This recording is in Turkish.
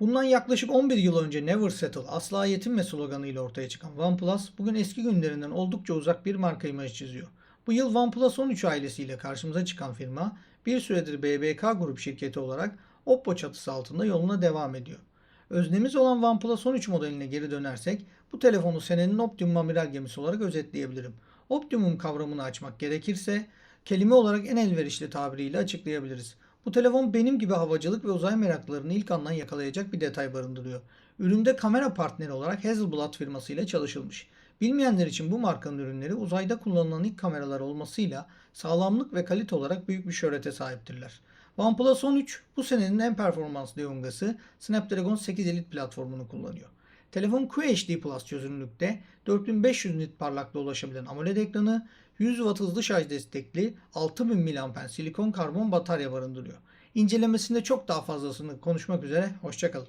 Bundan yaklaşık 11 yıl önce Never Settle, asla yetinme sloganıyla ortaya çıkan OnePlus, bugün eski günlerinden oldukça uzak bir marka imajı çiziyor. Bu yıl OnePlus 13 ailesiyle karşımıza çıkan firma, bir süredir BBK grup şirketi olarak Oppo çatısı altında yoluna devam ediyor. Öznemiz olan OnePlus 13 modeline geri dönersek, bu telefonu senenin Optimum amiral gemisi olarak özetleyebilirim. Optimum kavramını açmak gerekirse, kelime olarak en elverişli tabiriyle açıklayabiliriz. Bu telefon benim gibi havacılık ve uzay meraklarını ilk andan yakalayacak bir detay barındırıyor. Üründe kamera partneri olarak Hasselblad firmasıyla çalışılmış. Bilmeyenler için bu markanın ürünleri uzayda kullanılan ilk kameralar olmasıyla sağlamlık ve kalite olarak büyük bir şöhrete sahiptirler. OnePlus 13 bu senenin en performanslı yongası Snapdragon 8 Elite platformunu kullanıyor. Telefon QHD Plus çözünürlükte 4500 nit parlaklığa ulaşabilen AMOLED ekranı, 100 Watt hızlı şarj destekli 6000 mAh silikon karbon batarya barındırıyor. İncelemesinde çok daha fazlasını konuşmak üzere, hoşçakalın.